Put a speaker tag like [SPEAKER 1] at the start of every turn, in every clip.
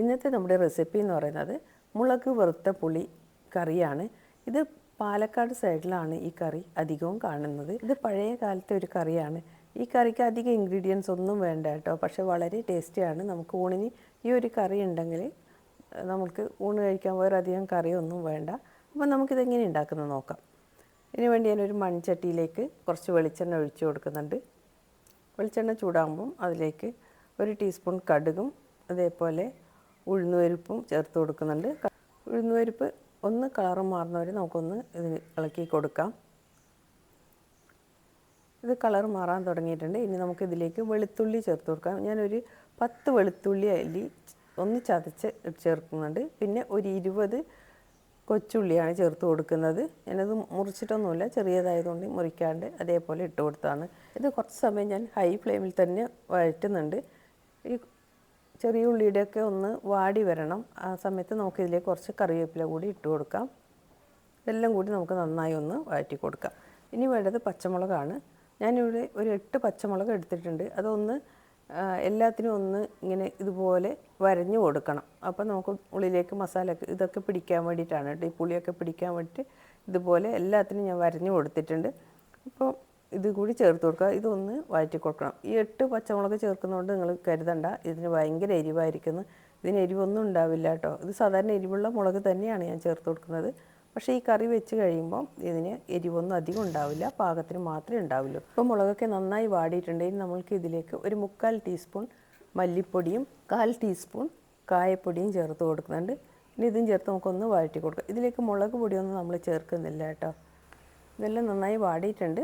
[SPEAKER 1] ഇന്നത്തെ നമ്മുടെ റെസിപ്പി എന്ന് പറയുന്നത് മുളക് വറുത്ത പുളി കറിയാണ്. ഇത് പാലക്കാട് സൈഡിലാണ് ഈ കറി അധികവും കാണുന്നത്. ഇത് പഴയ കാലത്തെ ഒരു കറിയാണ്. ഈ കറിക്ക് അധികം ഇൻഗ്രീഡിയൻസ് ഒന്നും വേണ്ട കേട്ടോ. പക്ഷേ വളരെ ടേസ്റ്റിയാണ് നമുക്ക് ഊണിന് ഈ ഒരു കറി ഉണ്ടെങ്കിൽ നമുക്ക് ഊണ് കഴിക്കാൻ വേറെ അധികം കറിയൊന്നും വേണ്ട. അപ്പോൾ നമുക്കിതെങ്ങനെ ഉണ്ടാക്കുന്നത് നോക്കാം. ഇതിനുവേണ്ടി ഞാനൊരു മൺചട്ടിയിലേക്ക് കുറച്ച് വെളിച്ചെണ്ണ ഒഴിച്ചു കൊടുക്കുന്നുണ്ട്. വെളിച്ചെണ്ണ ചൂടാകുമ്പം അതിലേക്ക് ഒരു ടീസ്പൂൺ കടുകും അതേപോലെ ഉഴുന്നുപരിപ്പും ചേർത്ത് കൊടുക്കുന്നുണ്ട്. ഉഴുന്നുപരിപ്പ് ഒന്ന് കളറ് മാറുന്നവരെ നമുക്കൊന്ന് ഇത് ഇളക്കി കൊടുക്കാം. ഇത് കളർ മാറാൻ തുടങ്ങിയിട്ടുണ്ട്. ഇനി നമുക്ക് ഇതിലേക്ക് വെളുത്തുള്ളി ചേർത്ത് കൊടുക്കാം. ഞാനൊരു പത്ത് വെളുത്തുള്ളി അല്ലി ഒന്ന് ചതച്ച് ചേർക്കുന്നുണ്ട്. പിന്നെ ഒരു ഇരുപത് കൊച്ചുള്ളിയാണ് ചേർത്ത് കൊടുക്കുന്നത്. ഞാനത് മുറിച്ചിട്ടൊന്നുമില്ല. ചെറിയതായതുകൊണ്ട് മുറിക്കാണ്ട് അതേപോലെ ഇട്ട് കൊടുത്താണ് ഇത് കുറച്ച് സമയം ഞാൻ ഹൈ ഫ്ലെയിമിൽ തന്നെ വഴറ്റുന്നുണ്ട്. ഈ ചെറിയ ഉള്ളിയുടെയൊക്കെ ഒന്ന് വാടി വരണം. ആ സമയത്ത് നമുക്ക് ഇതിലേക്ക് കുറച്ച് കറിവേപ്പില കൂടി ഇട്ട് കൊടുക്കാം. ഇതെല്ലാം കൂടി നമുക്ക് നന്നായി ഒന്ന് വഴറ്റി കൊടുക്കാം. ഇനി വേണ്ടത് പച്ചമുളകാണ്. ഞാനിവിടെ ഒരു എട്ട് പച്ചമുളക് എടുത്തിട്ടുണ്ട്. അതൊന്ന് എല്ലാത്തിനും ഒന്ന് ഇങ്ങനെ ഇതുപോലെ വരഞ്ഞു കൊടുക്കണം. അപ്പോൾ നമുക്ക് ഉള്ളിലേക്ക് മസാല ഇതൊക്കെ പിടിക്കാൻ വേണ്ടിയിട്ടാണ് കേട്ടോ. ഈ പുളിയൊക്കെ പിടിക്കാൻ വേണ്ടിയിട്ട് ഇതുപോലെ എല്ലാത്തിനും ഞാൻ വരഞ്ഞു കൊടുത്തിട്ടുണ്ട്. അപ്പോൾ ഇത് കൂടി ചേർത്ത് കൊടുക്കുക. ഇതൊന്ന് വഴറ്റി കൊടുക്കണം. ഈ എട്ട് പച്ചമുളക് ചേർക്കുന്നതുകൊണ്ട് നിങ്ങൾ കരുതണ്ട. ഇതിന് ഭയങ്കര എരിവായിരിക്കുന്നു. ഇതിന് എരിവൊന്നും ഉണ്ടാവില്ല കേട്ടോ. ഇത് സാധാരണ എരിവുള്ള മുളക് തന്നെയാണ് ഞാൻ ചേർത്ത് കൊടുക്കുന്നത്. പക്ഷേ ഈ കറി വെച്ച് കഴിയുമ്പോൾ ഇതിന് എരിവൊന്നും അധികം ഉണ്ടാവില്ല. പാകത്തിന് മാത്രമേ ഉണ്ടാവുള്ളൂ. ഇപ്പോൾ മുളകൊക്കെ നന്നായി വാടിയിട്ടുണ്ടെങ്കിൽ നമ്മൾക്ക് ഇതിലേക്ക് ഒരു മുക്കാൽ ടീസ്പൂൺ മല്ലിപ്പൊടിയും കാൽ ടീസ്പൂൺ കായപ്പൊടിയും ചേർത്ത് കൊടുക്കുന്നുണ്ട്. ഇനി ഇതും ചേർത്ത് നമുക്കൊന്ന് വഴറ്റി കൊടുക്കാം. ഇതിലേക്ക് മുളക് പൊടിയൊന്നും നമ്മൾ ചേർക്കുന്നില്ല കേട്ടോ. ഇതെല്ലാം നന്നായി വാടിയിട്ടുണ്ട്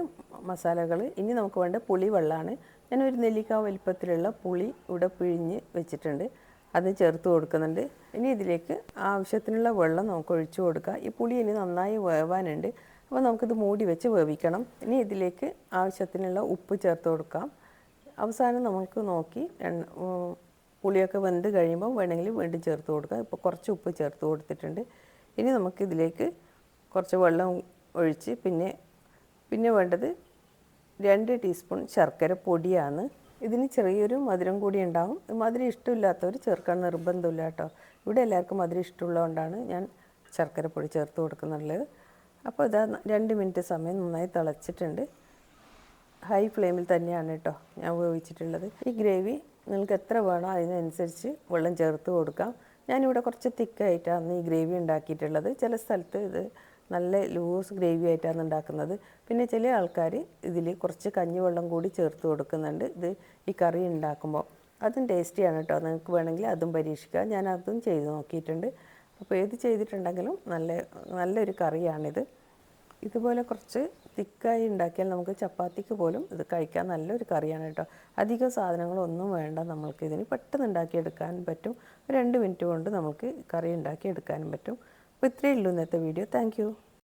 [SPEAKER 1] മസാലകൾ. ഇനി നമുക്ക് വേണ്ട പുളി വെള്ളമാണ് ഞാനൊരു നെല്ലിക്ക വലിപ്പത്തിലുള്ള പുളി ഇവിടെ പിഴിഞ്ഞ് വെച്ചിട്ടുണ്ട്. അത് ചേർത്ത് കൊടുക്കുന്നുണ്ട്. ഇനി ഇതിലേക്ക് ആവശ്യത്തിനുള്ള വെള്ളം നമുക്ക് ഒഴിച്ചു കൊടുക്കുക ഈ പുളി ഇനി നന്നായി വേവാനുണ്ട്. അപ്പോൾ നമുക്കിത് മൂടി വെച്ച് വേവിക്കണം. ഇനി ഇതിലേക്ക് ആവശ്യത്തിനുള്ള ഉപ്പ് ചേർത്ത് കൊടുക്കാം. അവസാനം നമുക്ക് നോക്കി പുളിയൊക്കെ വെന്ത് കഴിയുമ്പോൾ വേണമെങ്കിൽ വീണ്ടും ചേർത്ത് കൊടുക്കുക ഇപ്പോൾ കുറച്ച് ഉപ്പ് ചേർത്ത് കൊടുത്തിട്ടുണ്ട്. ഇനി നമുക്ക് ഇതിലേക്ക് കുറച്ച് വെള്ളം ഒഴിച്ച് പിന്നെ പിന്നെ വേണ്ടത് രണ്ട് ടീസ്പൂൺ ശർക്കര പൊടിയാണ്. ഇതിന് ചെറിയൊരു മധുരം കൂടി ഉണ്ടാകും മധുരം ഇഷ്ടമില്ലാത്തവർ ചേർക്കാൻ നിർബന്ധമില്ല കേട്ടോ. ഇവിടെ എല്ലാവർക്കും മധുരം ഇഷ്ടമുള്ളതുകൊണ്ടാണ് ഞാൻ ശർക്കര പൊടി ചേർത്ത് കൊടുക്കുന്നുള്ളത്. അപ്പോൾ ഇതാ രണ്ട് മിനിറ്റ് സമയം നന്നായി തിളച്ചിട്ടുണ്ട്. ഹൈ ഫ്ലെയിമിൽ തന്നെയാണ് കേട്ടോ ഞാൻ ഉപയോഗിച്ചിട്ടുള്ളത്. ഈ ഗ്രേവി നിങ്ങൾക്ക് എത്ര വേണോ അതിനനുസരിച്ച് വെള്ളം ചേർത്ത് കൊടുക്കാം. ഞാനിവിടെ കുറച്ച് തിക്കായിട്ടാണ് ഈ ഗ്രേവി ഉണ്ടാക്കിയിട്ടുള്ളത്. ചില സ്ഥലത്ത് ഇത് നല്ല ലൂസ് ഗ്രേവി ആയിട്ടാണ് ഉണ്ടാക്കുന്നത്. പിന്നെ ചില ആൾക്കാർ ഇതിൽ കുറച്ച് കഞ്ഞിവെള്ളം കൂടി ചേർത്ത് കൊടുക്കുന്നുണ്ട്. ഇത് ഈ കറി ഉണ്ടാക്കുമ്പോൾ അതും ടേസ്റ്റിയാണ് കേട്ടോ നിങ്ങൾക്ക് വേണമെങ്കിൽ അതും പരീക്ഷിക്കാം. ഞാൻ അതും ചെയ്ത് നോക്കിയിട്ടുണ്ട്. അപ്പോൾ ഏത് ചെയ്തിട്ടുണ്ടെങ്കിലും നല്ല നല്ലൊരു കറിയാണിത്. ഇതുപോലെ കുറച്ച് തിക്കായി ഉണ്ടാക്കിയാൽ നമുക്ക് ചപ്പാത്തിക്ക് പോലും ഇത് കഴിക്കാൻ നല്ലൊരു കറിയാണ് കേട്ടോ അധികം സാധനങ്ങളൊന്നും വേണ്ട നമ്മൾക്ക് ഇതിന്. പെട്ടെന്ന് ഉണ്ടാക്കിയെടുക്കാൻ പറ്റും. രണ്ട് മിനിറ്റ് കൊണ്ട് നമുക്ക് കറി ഉണ്ടാക്കിയെടുക്കാനും പറ്റും. അപ്പോൾ ഇത്രയേ ഉള്ളൂ ഇന്നത്തെ വീഡിയോ. താങ്ക്